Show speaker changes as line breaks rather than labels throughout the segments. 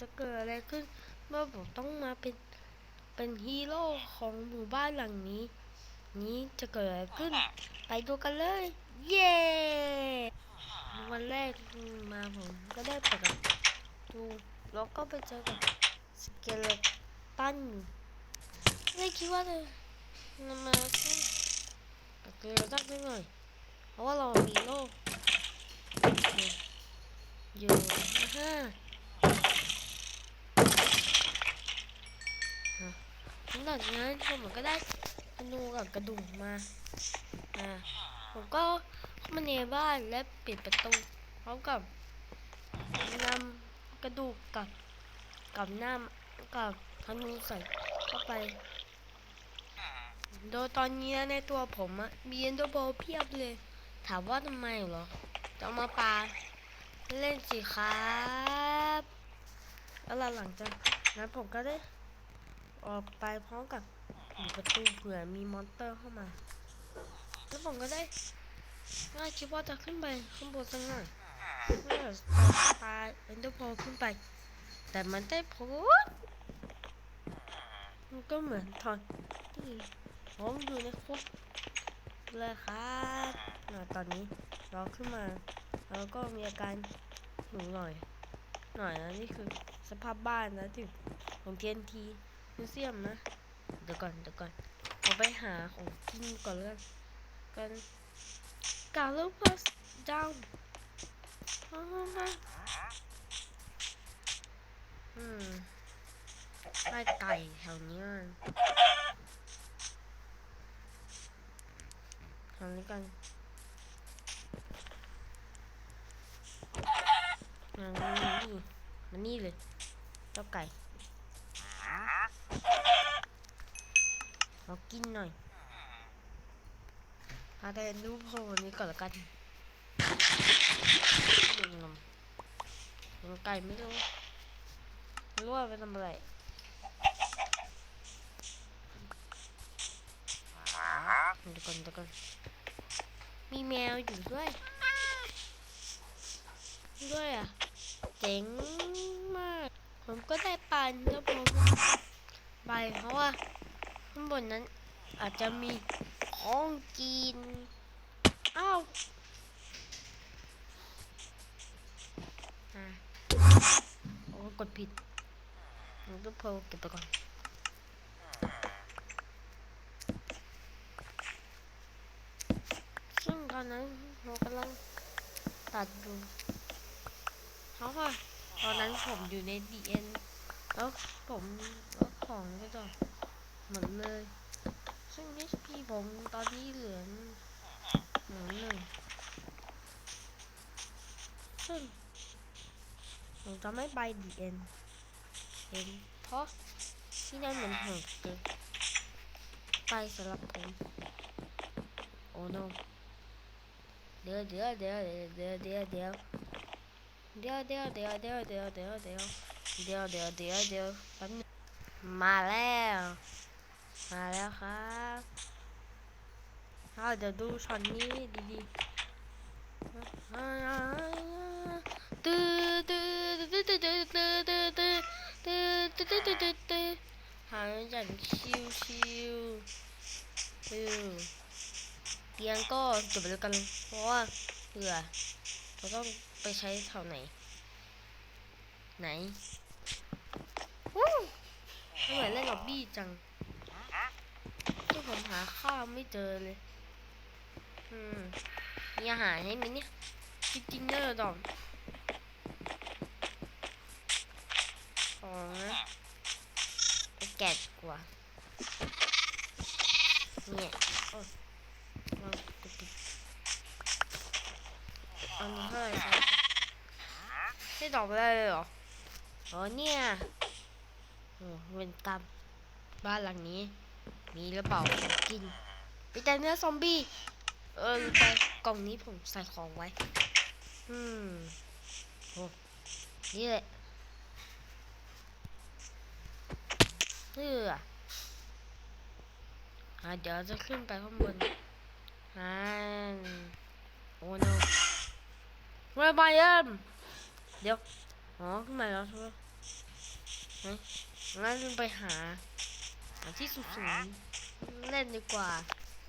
จะเกิดอะไรขึ้น เมื่อผมต้องมาเป็นเป็นฮีโร่ของหมู่บ้านหลังนี้ นี้จะเกิดอะไรขึ้น ไปดูกันเลย เย้วันแรกมาผมก็ได้เปิดประตูแล้วก็ไปเจอกับสเกเลตันอยู่ไม่คิดว่าจะนำมาสู้กับเกเลตันได้หน่อยเพราะว่าเรามีโล่อยู่อยู่ห้าฮะ หลังานั้นผมก็ได้ธนูกับกระดูกมาอ่าผมก็เข้ามาในบ้านและปิดประตูพร้อมกับนำกระดูกกับกับน้ำกับธนูใส่เข้าไป โดยตอนนี้ในตัวผมอะมีเอ็นโดโบเพียบเลย ถามว่าทำไมเหรอจะเอามาปาเล่นสิครับ แล้วหลังจากนั้นผมก็ได้ ออกไปพร้อมกับประตูเผื่อมีมอนเตอร์เข้ามา แล้วผมก็ได้ง่ายคิดว่าจะขึ้นไปข้างบนสักหน่อยเพื่อปาเอ็นโดโบขึ้นไป แต่มันได้พสต์มันก็เหมือนตอนที่ผมอยู่ในคุกเลยครับอ่าตอนนี้เราขึ้นมา แล้วก็มีอาการหิวหน่อย หน่อยนะนี่คือสภาพบ้านนะถึงของเทียนที มิวเซียมนะ เดี๋ยวก่อนเดี๋ยวก่อนเราไปหาของกินก่อนเลยกันกาลูพัสดาวอืมไล่ไก่แถวนี้กันทำนี้กันมานี่มานี่เลยเจ้าไก่เรา กินหน่อยพาแต่ดูโพลนี้ก่อนละกันดึงนมยังไก่ไม่รู้ไม่รู้ว่าไปทำอะไรเดี๋ยวก่อนเดี๋ยวก่อนมีแมวอยู่ด้วยด้วยอะ เจ๋งมาก ผมก็ได้ปันแล้วผมไปเพราะว่าข้างบนนั้น อาจจะมีของกินอ้าวโอ้กดผิดผมก็เพลเก็บไปก่อนซึ่งตอนนั้นเรากำลังตัดดูเพราะว่าตอนนั้นผมอยู่ใน DN แล้วผมแล้วของก็จะหมดเลย ซึ่ง HP ผมตอนนี้เหลือเหลือหนึ่งซึ่งผมจะไม่ไป DN เห็นเพราะที่นั่นมันโหดเกินไปสำหรับผมโอ้ no เดี๋ยวเดี๋ยวเดี๋ยวเดี๋ยวเดี๋ยวเดี๋ยวเดี๋ยวเดี๋ยวเดี๋ยวเดี๋ยวเดี๋ยวเดี๋ยวเดี๋ยวเดี๋ยวเดี๋ยวเดี๋ยวเดี๋ยวมาแล้ว มาแล้วครับเอาเดี๋ยวดูช็อตนี้ดีๆตื้อตื้อตื้อตื้อตื้อตื้อตื้อตื้อตื้อตื้อตื้อตื้อตื้อหายอย่างชิวชิวชิวเตียงก็จบแล้วกัน เพราะว่าเผื่อเราต้องไปใช้แถวไหน ไหนวู้เหมือนเล่นล็อบบี้จัง ที่ผมหาข้าวไม่เจอเลย อืม มีอาหารให้ไหมเนี่ยจริงๆเนอะดอมของนะไปแกะกว่า เนี่ยโอ้วางปิดปิดอันนี้เท่าไหร่ครับไม่ตอบอะไรเลยเหรอ อ๋อเนี่ยโอ้เวนกรรมบ้านหลังนี้ มีหรือเปล่ากินมีแต่เนื้อซอมบี้เออแต่กล่องนี้ผมใส่ของไว้ อืมโอ้นี่แหละเพื่ออะเดี๋ยวจะขึ้นไปข้างบนอ่าโอ้โนเรบายเอ็มเดี๋ยวอ๋อขึ้นมาแล้วใช่ไหมเฮ้ยงั้นไปหาหาที่สูงๆ เล่นดีกว่า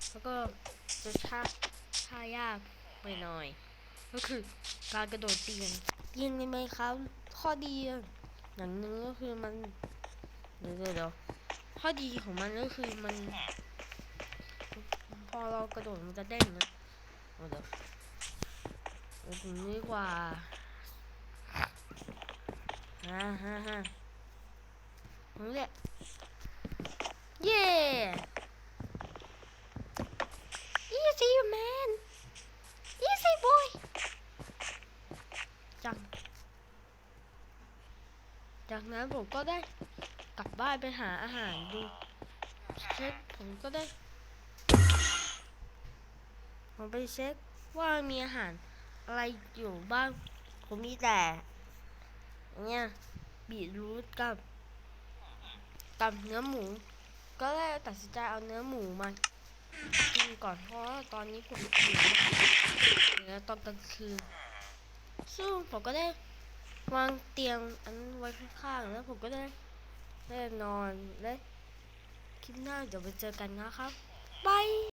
แล้วก็จะท่าท่ายากไปหน่อย ก็คือการกระโดดเตียงเตียงในไหมครับ ข้อดีอย่างหนึ่งก็คือมันเดี๋ยวเดี๋ยวข้อดีของมันก็คือมัน พอเรากระโดดมันจะเด้งนะเดี๋ยวเอาตรงนี้ดีกว่าฮ่าฮ่าฮ่าตรงนี้แหละเย้ easy man easy boy จัง จาก นั้นผมก็ได้กลับบ้านไปหาอาหารดูเช็คผมก็ได้ผมไปเช็คว่ามีอาหารอะไรอยู่บ้าง ผมมีแต่เนี่ยบีทรูทกับกับเนื้อหมู ก็เลยตัดสินใจเอาเนื้อหมูมากินก่อนเพราะตอนนี้ผมหิวเนื้อตอนกลางคืนซึ่งผมก็ได้ วางเตียงอันไว้ข้างๆแล้วผมก็ได้ได้นอนและคลิปหน้าเดี๋ยวไปเจอกันนะครับบาย